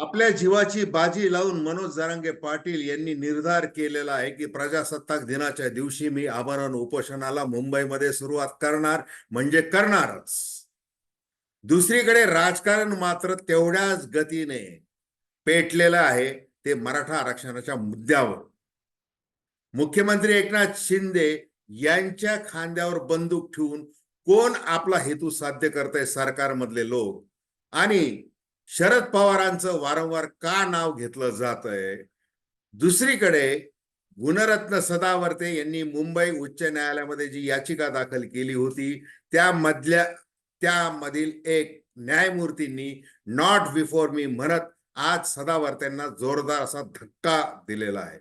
आपल्या जीवाची बाजी लावून मनोज जरांगे पाटील यांनी निर्धार केलेला आहे की प्रजासत्ताक दिनाच्या दिवशी मी आमरण उपोषणाला मुंबईमध्ये सुरुवात करणार म्हणजे करणारच. दुसरीकडे राजकारण मात्र तेवढ्याच गतीने पेटलेलं आहे ते मराठा आरक्षणाच्या मुद्द्यावर. मुख्यमंत्री एकनाथ शिंदे यांच्या खांद्यावर बंदूक ठेवून कोण आपला हेतू साध्य करतय सरकारमधले लोक? आणि शरद पवारांचं वारंवार का नाव घेतलं जात आहे? दुसरीकडे गुणरत्न सदावर्ते यांनी मुंबई उच्च न्यायालयामध्ये जी याचिका दाखल केली होती त्यामधल्या त्यामधील एक न्यायमूर्तींनी नॉट बिफोर मी म्हणत आज सदावर्त्यांना जोरदार असा धक्का दिलेला आहे.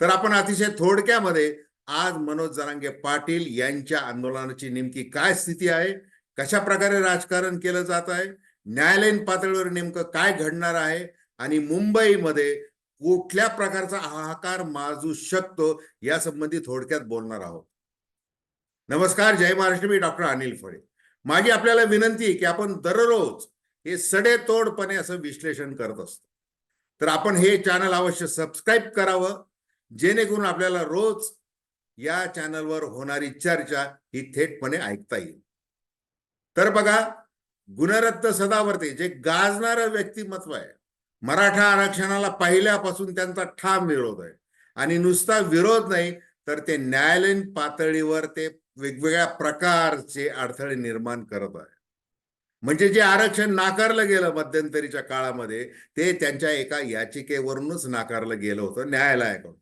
तर आपण अतिशय थोडक्यामध्ये आज मनोज जरांगे पाटील यांच्या आंदोलनाची नेमकी काय स्थिती आहे? कशा प्रकारे राजकारण केलं जात आहे? न्यायालयीन पातळीवर नेमकं काय घडणार आहे आणि मुंबईमध्ये कुठल्या प्रकारचा हाहाकार माजू शकतो या संबंधी थोडक्यात बोलणार आहोत. नमस्कार जय महाराष्ट्र. मी डॉक्टर अनिल फळे. माझी आपल्याला विनंती की आपण दररोज हे सडेतोडपणे असं विश्लेषण करत असतो. तर आपण हे चॅनल अवश्य सबस्क्राईब करावं जेणेकरून आपल्याला रोज या चॅनलवर होणारी चर्चा ही थेटपणे ऐकता येईल. तर बघा गुणरत्न सदावर्ते जे गाजणारं व्यक्तिमत्व आहे. मराठा आरक्षणाला पहिल्यापासून त्यांचा ठाम विरोध आहे. आणि नुसता विरोध नाही तर ते न्यायालयीन पातळीवर ते वेगवेगळ्या प्रकारचे अडथळे निर्माण करत आहे. म्हणजे जे आरक्षण नाकारलं गेलं मध्यंतरीच्या काळामध्ये ते त्यांच्या एका याचिकेवरूनच नाकारलं गेलं होतं न्यायालयाकडून.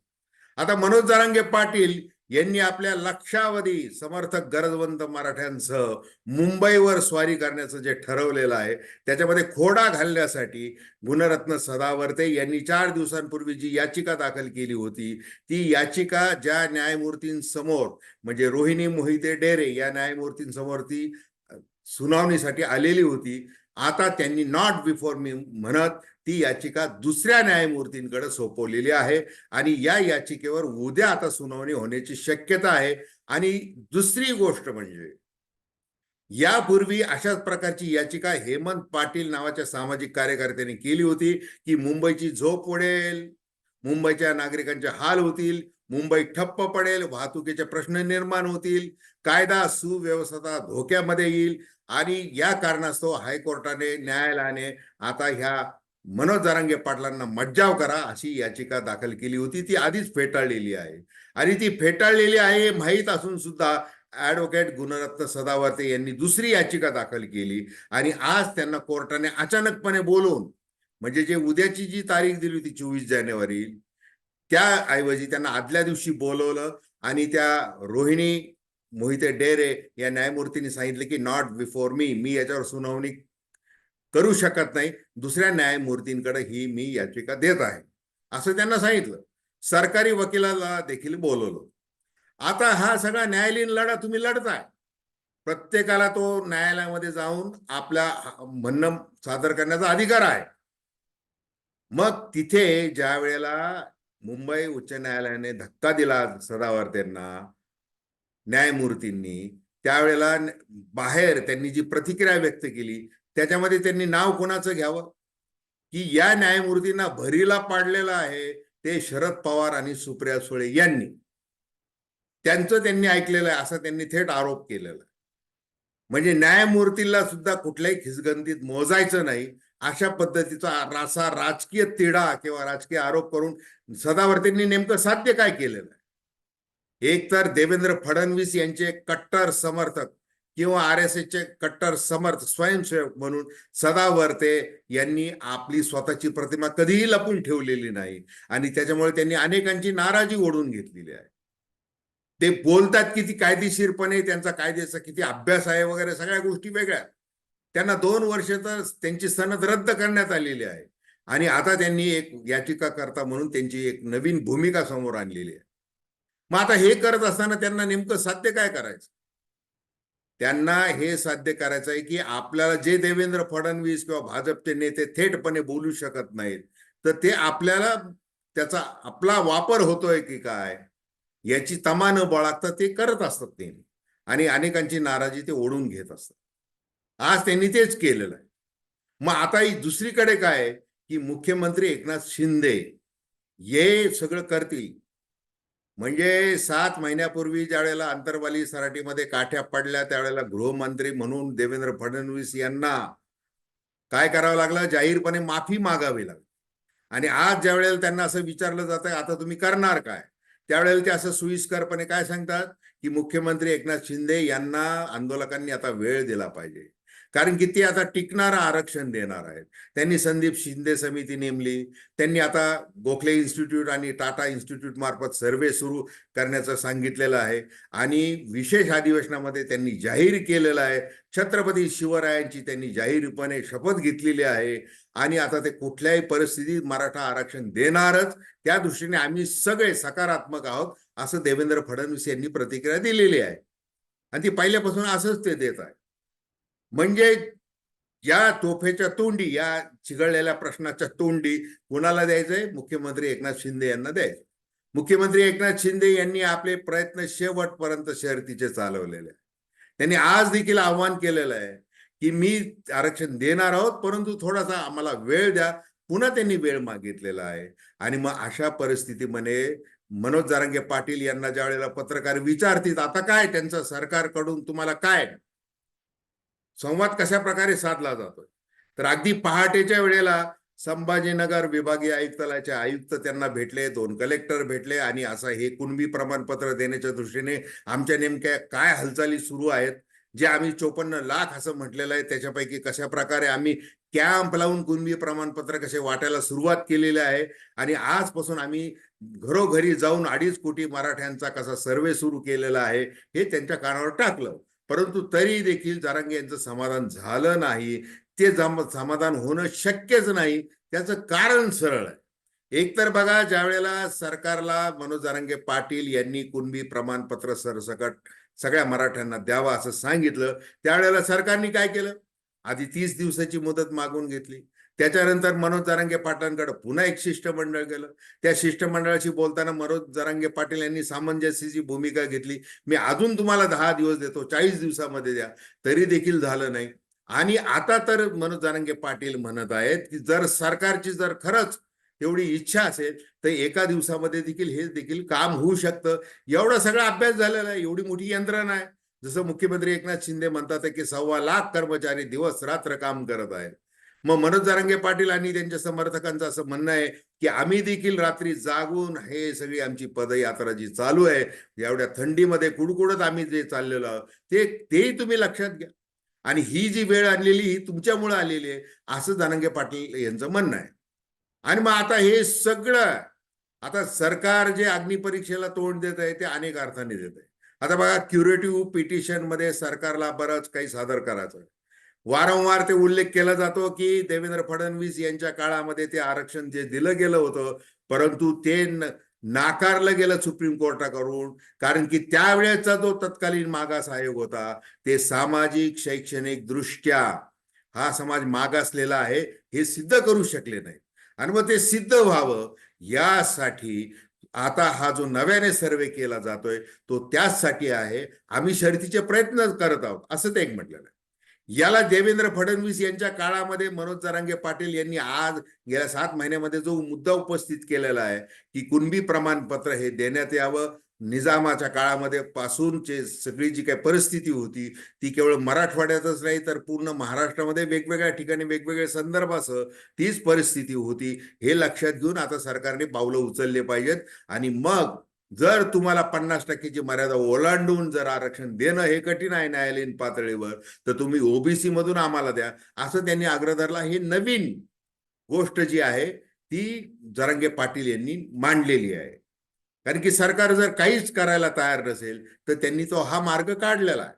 आता मनोज जरांगे पाटील यांनी आपल्या लक्षावधी समर्थक गरजवंत मराठ्यांसह मुंबईवर स्वारी करण्याचं जे ठरवलेलं आहे त्याच्यामध्ये खोडा घालण्यासाठी गुणरत्न सदावर्ते यांनी चार दिवसांपूर्वी जी याचिका दाखल केली होती ती याचिका ज्या न्यायमूर्तींसमोर म्हणजे रोहिणी मोहिते डेरे या न्यायमूर्तींसमोर ती सुनावणीसाठी आलेली होती. आता त्यांनी नॉट बिफोर मी म्हणत ती याचिका दुसऱ्या न्यायमूर्तींकडे सोपवलेली आहे आणि या याचिकेवर उद्या आता सुनावणी होण्याची शक्यता आहे. आणि दुसरी गोष्ट म्हणजे यापूर्वी अशाच प्रकारची याचिका हेमंत पाटील नावाच्या सामाजिक कार्यकर्त्यांनी केली होती की मुंबईची झोप उडेल मुंबईच्या नागरिकांचे हाल होतील मुंबई ठप्प पडेल वाहतुकीचे प्रश्न निर्माण होतील कायदा सुव्यवस्था धोक्यामध्ये येईल आणि या कारणास्तव हायकोर्टाने न्यायालयाने आता ह्या मनोज जरांगे पाटलांना मज्जाव करा अशी याचिका दाखल केली होती. ती आधीच फेटाळलेली आहे. आणि ती फेटाळलेली आहे माहीत असून सुद्धा ऍडव्होकेट गुणरत्न सदावर्ते यांनी दुसरी याचिका दाखल केली. आणि आज त्यांना कोर्टाने अचानकपणे बोलवून म्हणजे जे उद्याची जी तारीख दिली होती चोवीस जानेवारी त्याऐवजी त्यांना आदल्या दिवशी बोलवलं. आणि त्या रोहिणी मोहिते डेरे या न्यायमूर्तींनी सांगितले की नॉट बिफोर मी मी याच्यावर सुनावणी करू शकत नाही. दुसऱ्या न्यायमूर्तींकडे ही मी याचिका देत आहे. असं त्यांना सांगितलं. सरकारी वकिलाला देखील बोलवलं. आता हा सगळा न्यायालयीन लढा तुम्ही लढताय. प्रत्येकाला तो न्यायालयामध्ये जाऊन आपल्या म्हणणं सादर करण्याचा अधिकार आहे. मग तिथे ज्या वेळेला मुंबई उच्च न्यायालयाने धक्का दिला सदावर्तेंना न्यायमूर्तींनी त्यावेळेला बाहेर त्यांनी जी प्रतिक्रिया व्यक्त केली त्याच्यामध्ये त्यांनी नाव कोणाचं घ्यावं? की या न्यायमूर्तींना भरीला पाडलेलं आहे ते शरद पवार आणि सुप्रिया सुळे यांनी. त्यांचं त्यांनी ऐकलेलं आहे असं त्यांनी थेट आरोप केलेला म्हणजे न्यायमूर्तीला सुद्धा कुठल्याही खिसगंतीत मोजायचं नाही अशा पद्धतीचा रासा राजकीय तिढा किंवा राजकीय आरोप करून सदावर्तींनी नेमकं साध्य काय केलेलं आहे? एक तर देवेंद्र फडणवीस यांचे कट्टर समर्थक किंवा आर एस एसचे कट्टर समर्थ स्वयंसेवक म्हणून सदावर्ते यांनी आपली स्वतःची प्रतिमा कधीही लपून ठेवलेली नाही. आणि त्याच्यामुळे त्यांनी अनेकांची नाराजी ओढून घेतलेली आहे. ते बोलतात किती कायदेशीरपणे त्यांचा कायद्याचा किती अभ्यास आहे वगैरे सगळ्या गोष्टी वेगळ्या. त्यांना दोन वर्ष तर त्यांची सनद रद्द करण्यात आलेली आहे. आणि आता त्यांनी एक याचिकाकर्ता म्हणून त्यांची एक नवीन भूमिका समोर आणलेली आहे. मग आता हे करत असताना त्यांना नेमकं साध्य काय करायचं? त्यांना हे साध्य करायचं आहे की आपल्याला जे देवेंद्र फडणवीस किंवा भाजपचे नेते थेटपणे बोलू शकत नाहीत तर ते आपल्याला त्याचा आपला वापर होतोय की काय याची तमा न बाळगता ते करत असतात नेहमी. आणि अनेकांची नाराजी ते ओढून घेत असतात. आज त्यांनी तेच केलेलं आहे. मग आता ही दुसरीकडे काय की मुख्यमंत्री एकनाथ शिंदे हे सगळं करतील. म्हणजे सात महिन्यापूर्वी ज्या वेळेला आंतरवाली सराटीमध्ये काठ्या पडल्या त्यावेळेला गृहमंत्री म्हणून देवेंद्र फडणवीस यांना काय करावं लागलं? जाहीरपणे माफी मागावी लागली. आणि आज ज्या वेळेला त्यांना असं विचारलं जातं आता तुम्ही करणार काय? त्यावेळेला ते असं सुविस्करपणे काय सांगतात? की मुख्यमंत्री एकनाथ शिंदे यांना आंदोलकांनी आता वेळ दिला पाहिजे. कारण की ते आता टिकणारं आरक्षण देणार आहेत. त्यांनी संदीप शिंदे समिती नेमली. त्यांनी आता गोखले इन्स्टिट्यूट आणि टाटा इन्स्टिट्यूट मार्फत सर्वे सुरू करण्याचं सांगितलेलं आहे. आणि विशेष अधिवेशनामध्ये त्यांनी जाहीर केलेलं आहे. छत्रपती शिवरायांची त्यांनी जाहीरपणे शपथ घेतलेली आहे. आणि आता ते कुठल्याही परिस्थितीत मराठा आरक्षण देणारच. त्या दृष्टीने आम्ही सगळे सकारात्मक आहोत असं देवेंद्र फडणवीस यांनी प्रतिक्रिया दिलेली आहे. आणि ती पहिल्यापासून असंच ते देत आहे. म्हणजे या तोफेच्या तोंडी या चिघळलेल्या प्रश्नाच्या तोंडी कुणाला द्यायचंय? मुख्यमंत्री एकनाथ शिंदे यांना द्यायचं मुख्यमंत्री एकनाथ शिंदे यांनी आपले प्रयत्न शेवटपर्यंत शर्तीचे चालवलेले. त्यांनी आज देखील आव्हान केलेलं आहे की मी आरक्षण देणार आहोत परंतु थोडासा आम्हाला वेळ द्या. पुन्हा त्यांनी वेळ मागितलेला आहे. आणि मग अशा परिस्थितीमध्ये मनोज जारंगे पाटील यांना ज्या वेळेला पत्रकार विचारतील आता काय? त्यांचं सरकारकडून तुम्हाला काय? संवाद कशा प्रकारे साधला जातोय? तर अगदी पहाटेच्या वेळेला संभाजीनगर विभागीय आयुक्तालयाचे आयुक्त त्यांना भेटले दोन कलेक्टर भेटले आणि असं हे कुणबी प्रमाणपत्र देण्याच्या दृष्टीने आमच्या नेमक्या काय हालचाली सुरू आहेत जे आम्ही चोपन्न लाख असं म्हटलेलं आहे त्याच्यापैकी कशा प्रकारे आम्ही कॅम्प लावून कुणबी प्रमाणपत्र कसे वाटायला सुरुवात केलेली आहे आणि आजपासून आम्ही घरोघरी जाऊन अडीच कोटी मराठ्यांचा कसा सर्वे सुरू केलेला आहे हे त्यांच्या कानावर टाकलं. परंतु तरी देखील जारांगे यांचं समाधान झालं नाही. ते जम समाधान होणं शक्यच नाही. त्याचं कारण सरळ आहे. एकतर बघा ज्या वेळेला सरकारला मनोज जारंगे पाटील यांनी कुणबी प्रमाणपत्र सरसकट सगळ्या मराठ्यांना द्यावा असं सांगितलं त्यावेळेला सरकारने काय केलं? आधी तीस दिवसाची मुदत मागून घेतली. त्याच्यानंतर मनोज जरांगे पाटलांकडे पुन्हा एक शिष्टमंडळ गेलं. त्या शिष्टमंडळाशी बोलताना मनोज जरांगे पाटील यांनी सामंजस्याची भूमिका घेतली. मी अजून तुम्हाला दहा दिवस देतो चाळीस दिवसामध्ये द्या. तरी देखील झालं नाही. आणि आता तर मनोज जरांगे पाटील म्हणत आहेत की जर सरकारची जर खरंच एवढी इच्छा असेल तर एका दिवसामध्ये देखील हे देखील काम होऊ शकतं. एवढा सगळा अभ्यास झालेला आहे एवढी मोठी यंत्रणा आहे. जसं मुख्यमंत्री एकनाथ शिंदे म्हणतात की सव्वा लाख कर्मचारी दिवस रात्र काम करत आहेत. मग मनोज जारंगे पाटील आणि त्यांच्या समर्थकांचं असं म्हणणं आहे की आम्ही देखील रात्री जागून हे सगळी आमची पदयात्रा जी चालू आहे एवढ्या थंडीमध्ये कुडकुडत आम्ही जे चाललेलो आहोत ते तेही तुम्ही लक्षात घ्या. आणि ही जी वेळ आणलेली ही तुमच्यामुळे आलेली आहे असं जारंगे पाटील यांचं म्हणणं आहे. आणि मग आता हे सगळं आता सरकार जे अग्निपरीक्षेला तोंड देत आहे ते अनेक अर्थाने देत आहे. आता बघा क्युरेटिव्ह पिटिशनमध्ये सरकारला बरंच काही सादर करायचं आहे. वारंवार ते उल्लेख केला जातो की देवेंद्र फडणवीस यांच्या काळामध्ये ते आरक्षण जे दिलं गेलं होतं परंतु ते नाकारलं गेलं सुप्रीम कोर्टाकडून कारण की त्यावेळेचा जो तत्कालीन मागास आयोग होता ते सामाजिक शैक्षणिक दृष्ट्या हा समाज मागासलेला आहे हे सिद्ध करू शकले नाही आणि मग ते सिद्ध व्हावं यासाठी आता हा जो नव्याने सर्वे केला जातोय तो त्याचसाठी आहे. आम्ही शर्तीचे प्रयत्न करत आहोत असं ते एक म्हटलेलं आहे. याला देवेंद्र फडणवीस यांच्या काळामध्ये मनोज जरांगे पाटील यांनी आज गेल्या सात महिन्यामध्ये जो मुद्दा उपस्थित केलेला आहे की कुणबी प्रमाणपत्र हे देण्यात यावं. निजामाच्या काळामध्ये पासूनचे सगळी जी काही परिस्थिती होती ती केवळ मराठवाड्यातच नाही तर पूर्ण महाराष्ट्रामध्ये वेगवेगळ्या ठिकाणी वेगवेगळ्या संदर्भासह तीच परिस्थिती होती. हे लक्षात घेऊन आता सरकारने पावलं उचलले पाहिजेत. आणि मग जर तुम्हाला पन्नास टक्केची मर्यादा ओलांडून जर आरक्षण देणं हे कठीण आहे न्यायालयीन पातळीवर तर तुम्ही ओबीसी मधून आम्हाला द्या. असं त्यांनी आग्रह धरला हे नवीन गोष्ट जी आहे ती जरांगे पाटील यांनी मांडलेली आहे. कारण की सरकार जर काहीच करायला तयार नसेल तर त्यांनी तो हा मार्ग काढलेला आहे.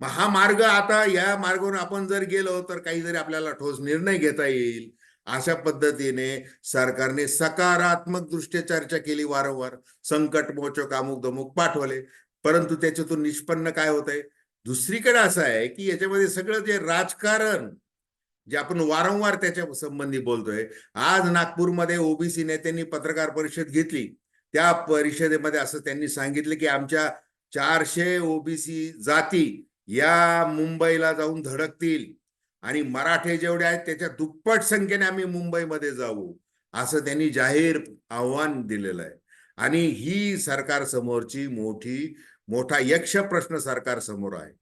मग हा मार्ग आता या मार्गावर आपण जर गेलो तर काही जरी आपल्याला ठोस निर्णय घेता येईल. अशा पद्धतीने सरकारने सकारात्मक दृष्ट्या चर्चा केली वारंवार. संकट मोचक अमुक दमुक पाठवले. परंतु त्याच्यातून निष्पन्न काय होत आहे दुसरीकडे असं आहे की याच्यामध्ये सगळं जे राजकारण जे आपण वारंवार त्याच्या संबंधी बोलतोय आज नागपूरमध्ये ओबीसी नेत्यांनी पत्रकार परिषद घेतली. त्या परिषदेमध्ये असं त्यांनी सांगितलं की आमच्या चारशे ओबीसी जाती या मुंबईला जाऊन धडकतील. आणि मराठे जेवढे आहेत त्याच्या दुप्पट संख्येने आम्ही मुंबईमध्ये जाऊ असं त्यांनी जाहीर आव्हान दिलेलं आहे. आणि ही सरकार समोरची मोठी मोठा यक्ष प्रश्न सरकार समोर आहे.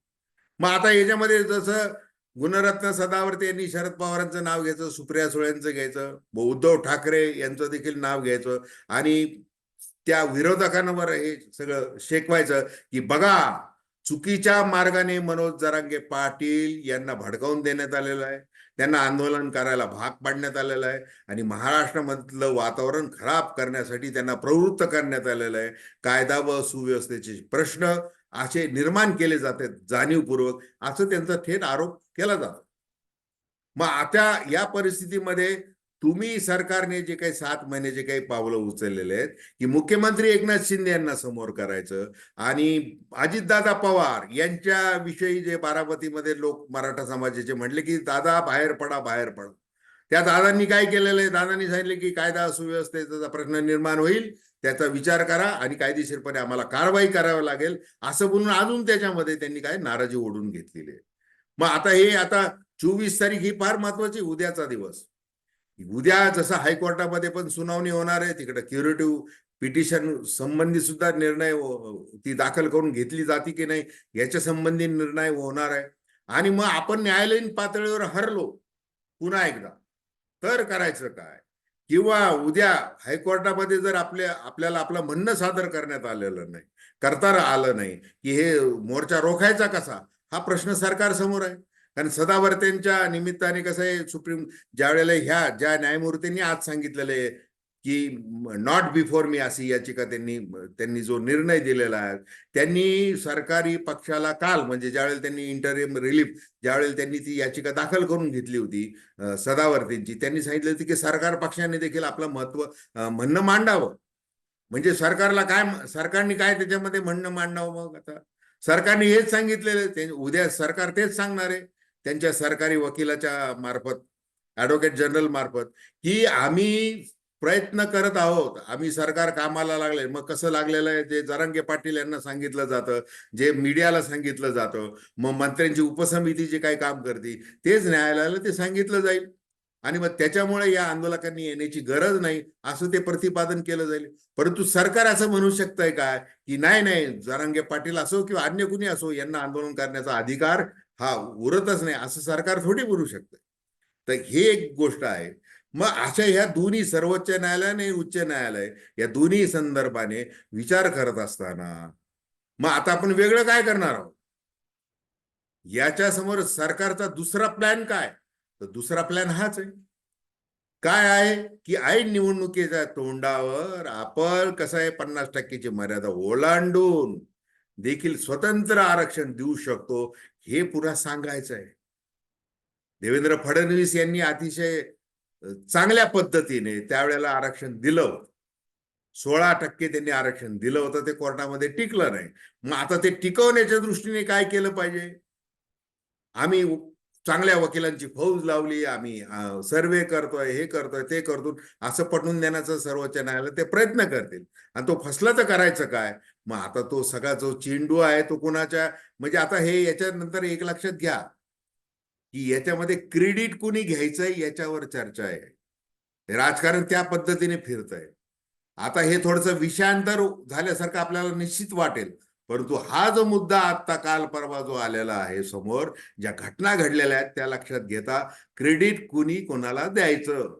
मग आता याच्यामध्ये जसं गुणरत्न सदावर्ते यांनी शरद पवारांचं नाव घ्यायचं सुप्रिया सुळेंचं घ्यायचं उद्धव ठाकरे यांचं देखील नाव घ्यायचं आणि त्या विरोधकांवर हे सगळं शेकवायचं की बघा चुकीच्या मार्गाने मनोज जरांगे पाटील यांना भडकावून देण्यात आलेलं आहे. त्यांना आंदोलन करायला भाग पाडण्यात आलेलं आहे. आणि महाराष्ट्रामधलं वातावरण खराब करण्यासाठी त्यांना प्रवृत्त करण्यात आलेलं आहे. कायदा व सुव्यवस्थेचे प्रश्न असे निर्माण केले जातात जाणीवपूर्वक. असं त्यांचा थेट आरोप केला जातो. मग आता या परिस्थितीमध्ये तुम्ही सरकारने जे काही सात महिन्याचे काही पावलं उचललेले आहेत की मुख्यमंत्री एकनाथ शिंदे यांना समोर करायचं आणि अजितदादा पवार यांच्या विषयी जे बारामतीमध्ये लोक मराठा समाजाचे म्हणले की दादा बाहेर पडा बाहेर पडा. त्या दादांनी काय केलेलं आहे? दादांनी सांगितले की कायदा सुव्यवस्थेचा प्रश्न निर्माण होईल त्याचा विचार करा आणि कायदेशीरपणे आम्हाला कारवाई करावी लागेल. असं बोलून अजून त्याच्यामध्ये त्यांनी काय नाराजी ओढून घेतलेली आहे. मग आता हे आता चोवीस तारीख ही फार महत्वाची उद्याचा दिवस. उद्या जसं हायकोर्टामध्ये पण सुनावणी होणार आहे तिकडे क्युरेटिव्ह पिटिशन संबंधी सुद्धा निर्णय हो, हो, ती दाखल करून घेतली जाते की नाही याच्या संबंधी निर्णय होणार आहे. आणि मग आपण न्यायालयीन पातळीवर हरलो पुन्हा एकदा. तर करायचं काय? किंवा उद्या हायकोर्टामध्ये जर आपल्या आपल्याला आपलं म्हणणं सादर करण्यात आलेलं नाही करता आलं नाही की हे मोर्चा रोखायचा कसा? हा प्रश्न सरकार समोर आहे. कारण सदावर्त्यांच्या निमित्ताने कसं आहे सुप्रीम ज्या वेळेला ह्या ज्या न्यायमूर्तींनी आज सांगितलेलं आहे की नॉट बिफोर मी अशी याचिका त्यांनी त्यांनी जो निर्णय दिलेला आहे त्यांनी सरकारी पक्षाला काल म्हणजे ज्यावेळेला त्यांनी इंटरिम रिलीफ ज्यावेळेला त्यांनी ती याचिका दाखल करून घेतली होती सदावर्तींची त्यांनी सांगितलं होती की सरकार पक्षाने देखील आपलं महत्त्व म्हणणं मांडावं. म्हणजे सरकारला काय सरकारने काय त्याच्यामध्ये म्हणणं मांडावं मग आता? सरकारने हेच सांगितलेलं ते उद्या सरकार तेच सांगणार आहे. त्यांच्या सरकारी वकिलाच्या मार्फत ऍडव्होकेट जनरल मार्फत की आम्ही प्रयत्न करत आहोत. आम्ही सरकार कामाला लागले. मग कसं लागलेलं आहे? जे जरांगे पाटील यांना सांगितलं जातं जे मीडियाला सांगितलं जातं मग मंत्र्यांची उपसमिती जे काही काम करते तेच न्यायालयाला ते सांगितलं जाईल. आणि मग त्याच्यामुळे या आंदोलकांनी येण्याची गरज नाही असं ते प्रतिपादन केलं जाईल. परंतु सरकार असं म्हणू शकतंय काय की नाही नाही जरांगे पाटील असो किंवा अन्य कुणी असो यांना आंदोलन करण्याचा अधिकार हा उरतच नाही असं सरकार थोडी बोलू शकतं. तर हे एक गोष्ट आहे. मग अशा ह्या दोन्ही सर्वोच्च न्यायालय आणि उच्च न्यायालय या दोन्ही संदर्भाने विचार करत असताना मग आता आपण वेगळं काय करणार आहोत? याच्या समोर सरकारचा दुसरा प्लॅन काय? तर दुसरा प्लॅन हाच आहे. काय आहे? की ऐन निवडणुकीच्या तोंडावर आपण कसं आहे पन्नास टक्केची मर्यादा ओलांडून देखील स्वतंत्र आरक्षण देऊ शकतो हे पुन्हा सांगायचं आहे देवेंद्र फडणवीस यांनी अतिशय चांगल्या पद्धतीने त्यावेळेला आरक्षण दिलं होतं. सोळा टक्के त्यांनी आरक्षण दिलं होतं ते कोर्टामध्ये टिकलं नाही. मग आता ते टिकवण्याच्या दृष्टीने काय केलं पाहिजे? आम्ही चांगल्या वकिलांची फौज लावली आम्ही सर्वे करतोय हे करतोय ते करतो असं पटवून देण्याचा सर्वोच्च न्यायालय ते प्रयत्न करतील. आणि तो फसला तर करायचं काय? मग आता तो सगळा जो चेंडू आहे तो कुणाच्या म्हणजे आता हे याच्यानंतर एक लक्षात घ्या. की याच्यामध्ये क्रेडिट कुणी घ्यायचंय याच्यावर चर्चा आहे. राजकारण त्या पद्धतीने फिरतंय. आता हे थोडंसं विषयांतर झाल्यासारखं आपल्याला निश्चित वाटेल. परंतु हा जो मुद्दा आता काल परवा जो आलेला आहे समोर ज्या घटना घडलेल्या आहेत त्या लक्षात घेता क्रेडिट कुणी कोणाला द्यायचं?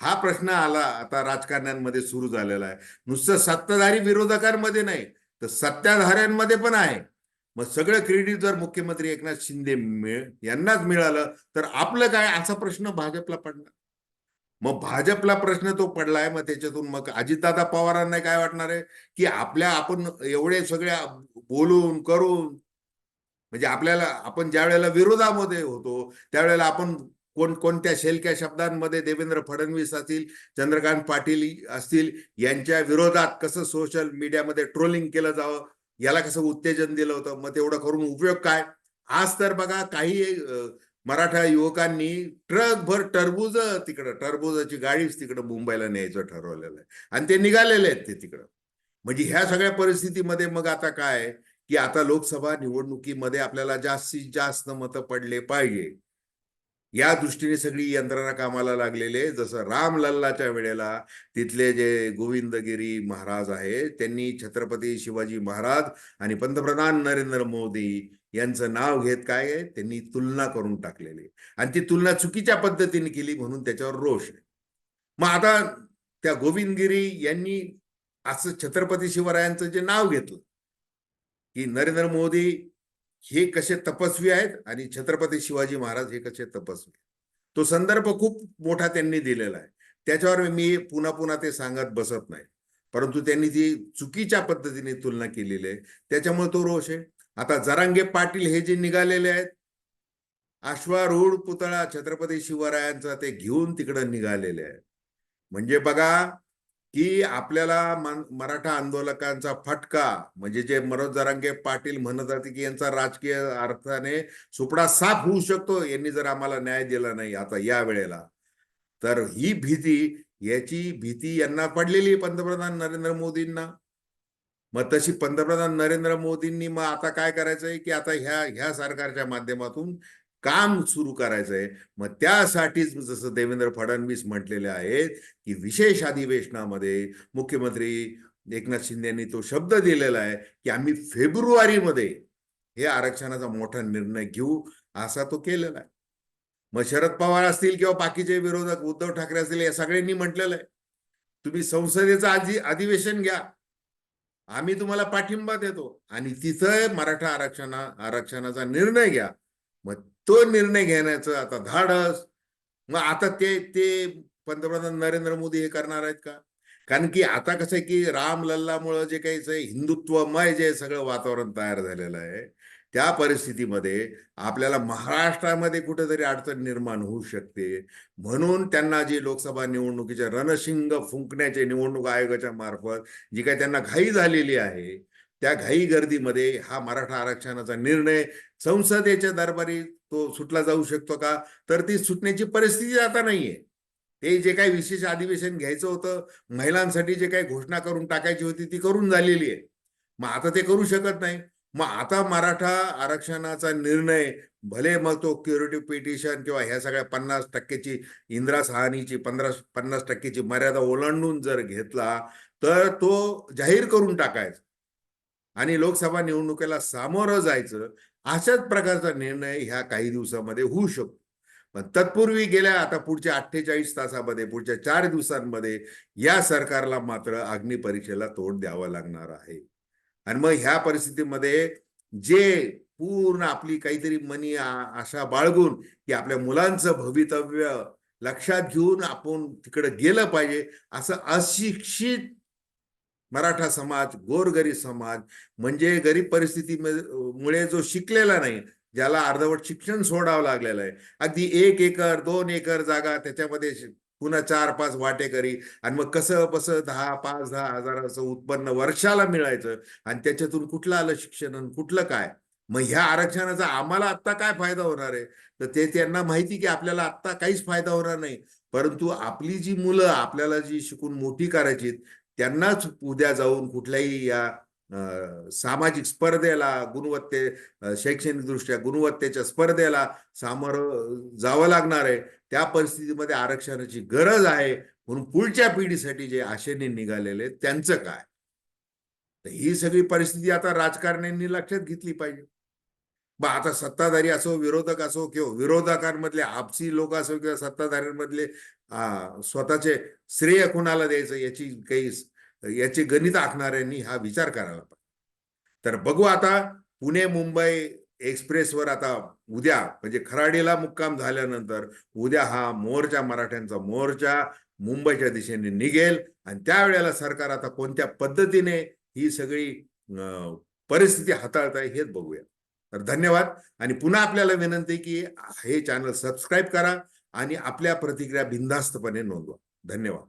हा प्रश्न आला आता राजकारण्यांमध्ये सुरू झालेला आहे. नुसतं सत्ताधारी विरोधकांमध्ये नाही तर सत्ताधाऱ्यांमध्ये पण आहे. मग सगळं क्रेडिट जर मुख्यमंत्री एकनाथ शिंदे मिळ यांनाच मिळालं तर आपलं काय? असा प्रश्न भाजपला पडला मग भाजपला प्रश्न तो पडलाय मग त्याच्यातून मग अजितदादा पवारांना काय वाटणार आहे? की आपल्या आपण एवढे सगळ्या बोलून करून म्हणजे आपल्याला आपण ज्या वेळेला विरोधामध्ये होतो त्यावेळेला आपण कोण कोणत्या शेलक्या शब्दांमध्ये देवेंद्र फडणवीस असतील चंद्रकांत पाटील असतील यांच्या विरोधात कसं सोशल मीडियामध्ये ट्रोलिंग केलं जावं याला कसं उत्तेजन दिलं होतं मग तेवढं करून उपयोग काय? आज तर बघा काही मराठा युवकांनी ट्रकभर टरबूज तिकडं टरबुजाची गाडीच तिकडं मुंबईला न्यायचं ठरवलेलं आहे. आणि ते निघालेले आहेत ते तिकडं. म्हणजे ह्या सगळ्या परिस्थितीमध्ये मग आता काय? की आता लोकसभा निवडणुकीमध्ये आपल्याला जास्तीत जास्त मतं पडले पाहिजे. या दृष्टीने सगळी यंत्रणा कामाला लागलेले जसं राम लल्लाच्या वेळेला तिथले जे गोविंदगिरी महाराज आहेत त्यांनी छत्रपती शिवाजी महाराज आणि पंतप्रधान नरेंद्र मोदी यांचं नाव घेत काय आहे? त्यांनी तुलना करून टाकलेली आहे. आणि ती तुलना चुकीच्या पद्धतीने केली म्हणून त्याच्यावर रोष आहे. मग आता त्या गोविंदगिरी यांनी असं छत्रपती शिवरायांचं जे नाव घेतलं की नरेंद्र मोदी हे कसे तपस्वी आहेत आणि छत्रपती शिवाजी महाराज हे कसे तपस्वी तो संदर्भ खूप मोठा त्यांनी दिलेला आहे. त्याच्यावर मी पुन्हा पुन्हा ते सांगत बसत नाही. परंतु त्यांनी ती चुकीच्या पद्धतीने तुलना केलेली आहे. त्याच्यामुळे तो रोष आहे. आता जरांगे पाटील हे जे निघालेले आहेत अश्वारूढ पुतळा छत्रपती शिवरायांचा ते घेऊन तिकडं निघालेले आहेत. म्हणजे बघा की आपल्याला मराठा आंदोलकांचा फटका म्हणजे जे मनोज जरांगे पाटील म्हणत होते की यांचा राजकीय अर्थाने सुपडा साफ होऊ शकतो यांनी जर आम्हाला न्याय दिला नाही आता या वेळेला. तर ही भीती याची भीती यांना पडलेली पंतप्रधान नरेंद्र मोदींना. मग तशी पंतप्रधान नरेंद्र मोदींनी मग आता काय करायचंय की आता ह्या ह्या सरकारच्या माध्यमातून काम सुरू करायचंय. मग त्यासाठीच जसं देवेंद्र फडणवीस म्हटलेले आहेत की विशेष अधिवेशनामध्ये मुख्यमंत्री एकनाथ शिंदेनी यांनी तो शब्द दिलेला आहे की आम्ही फेब्रुवारीमध्ये हे आरक्षणाचा मोठा निर्णय घेऊ असा तो केलेला आहे. मग शरद पवार असतील किंवा बाकीचे विरोधक उद्धव ठाकरे असतील या सगळ्यांनी म्हटलेलं आहे. तुम्ही संसदेचं आधी अधिवेशन घ्या. आम्ही तुम्हाला पाठिंबा देतो. आणि तिथं मराठा आरक्षणा आरक्षणाचा निर्णय घ्या. मग तो निर्णय घेण्याचं आता धाडस. मग आता ते ते पंतप्रधान नरेंद्र मोदी हे करणार आहेत का? कारण की आता कसं आहे की राम लल्लामुळं जे काही हिंदुत्वमय जे सगळं वातावरण तयार झालेलं आहे त्या परिस्थितीमध्ये आपल्याला महाराष्ट्रामध्ये कुठेतरी अडचण निर्माण होऊ शकते. म्हणून त्यांना जी लोकसभा निवडणुकीचे रणशिंग फुंकण्याचे निवडणूक आयोगाच्या मार्फत जी काही त्यांना घाई झालेली आहे त्या घाई गर्दीमध्ये हा मराठा आरक्षणाचा निर्णय संसदेच्या दरबारी तो सुटला जाऊ शकतो का? तर ती सुटण्याची परिस्थिती आता नाहीये. ते जे काही विशेष अधिवेशन घ्यायचं होतं महिलांसाठी जे काही घोषणा करून टाकायची होती ती करून झालेली आहे. मग आता ते करू शकत नाही. मग आता मराठा आरक्षणाचा निर्णय भले मग तो क्युरेटिव्ह पिटिशन किंवा ह्या सगळ्या पन्नास टक्क्याची इंदिरा सहानीची पंधरा पन्नास टक्क्याची मर्यादा ओलांडून जर घेतला तर तो जाहीर करून टाकायचा. आणि लोकसभा निवडणुकीला सामोरं जायचं अशाच प्रकारचा निर्णय ह्या काही दिवसामध्ये होऊ शकतो. पण तत्पूर्वी गेल्या आता पुढच्या अठ्ठेचाळीस तासामध्ये पुढच्या चार दिवसांमध्ये या सरकारला मात्र अग्निपरीक्षेला तोंड द्यावं लागणार आहे. आणि मग ह्या परिस्थितीमध्ये जे पूर्ण आपली काहीतरी मनी आशा बाळगून की आपल्या मुलांचं भवितव्य लक्षात घेऊन आपण तिकडे गेलं पाहिजे असं अशिक्षित मराठा समाज गोरगरीब समाज म्हणजे गरीब परिस्थितीमुळे जो शिकलेला नाही ज्याला अर्धवट शिक्षण सोडावं लागलेलं आहे. अगदी एक एकर दोन एकर जागा त्याच्यामध्ये पुन्हा चार पाच वाटेकरी आणि मग कसं कसं दहा पाच दहा हजार असं उत्पन्न वर्षाला मिळायचं आणि त्याच्यातून कुठलं आलं शिक्षण आणि कुठलं काय? मग ह्या आरक्षणाचा आम्हाला आत्ता काय फायदा होणार आहे? तर ते त्यांना माहिती की आपल्याला आत्ता काहीच फायदा होणार नाही. परंतु आपली जी मुलं आपल्याला जी शिकून मोठी करायची त्यांनाच उद्या जाऊन कुठल्याही या सामाजिक स्पर्धेला गुणवत्ते शैक्षणिकदृष्ट्या शैक्षणिक दृष्ट्या गुणवत्तेच्या स्पर्धेला सामोरं जावं लागणार आहे. त्या परिस्थितीमध्ये आरक्षणाची गरज आहे म्हणून पुढच्या पिढीसाठी जे आशेने निघालेले त्यांचं काय? तर ही सगळी परिस्थिती आता राजकारण्यांनी लक्षात घेतली पाहिजे. बा आता सत्ताधारी असो विरोधक असो किंवा विरोधकांमधले आपसी लोक असो किंवा सत्ताधाऱ्यांमधले स्वतःचे श्रेय कुणाला द्यायचं याची काही याचे गणित आखणाऱ्यांनी हा विचार करायला पाहिजे. तर बघू आता पुणे मुंबई एक्सप्रेसवर आता उद्या म्हणजे खराडीला मुक्काम झाल्यानंतर उद्या हा मोर्चा मराठ्यांचा मोर्चा मुंबईच्या दिशेने निघेल आणि त्यावेळेला सरकार आता कोणत्या पद्धतीने ही सगळी परिस्थिती हाताळत आहे हेच बघूया. तर धन्यवाद आणि पुन्हा आपल्याला विनंती की हे चॅनल सबस्क्राईब करा आणि आपल्या प्रतिक्रिया बिनधास्तपणे नोंदवा. धन्यवाद.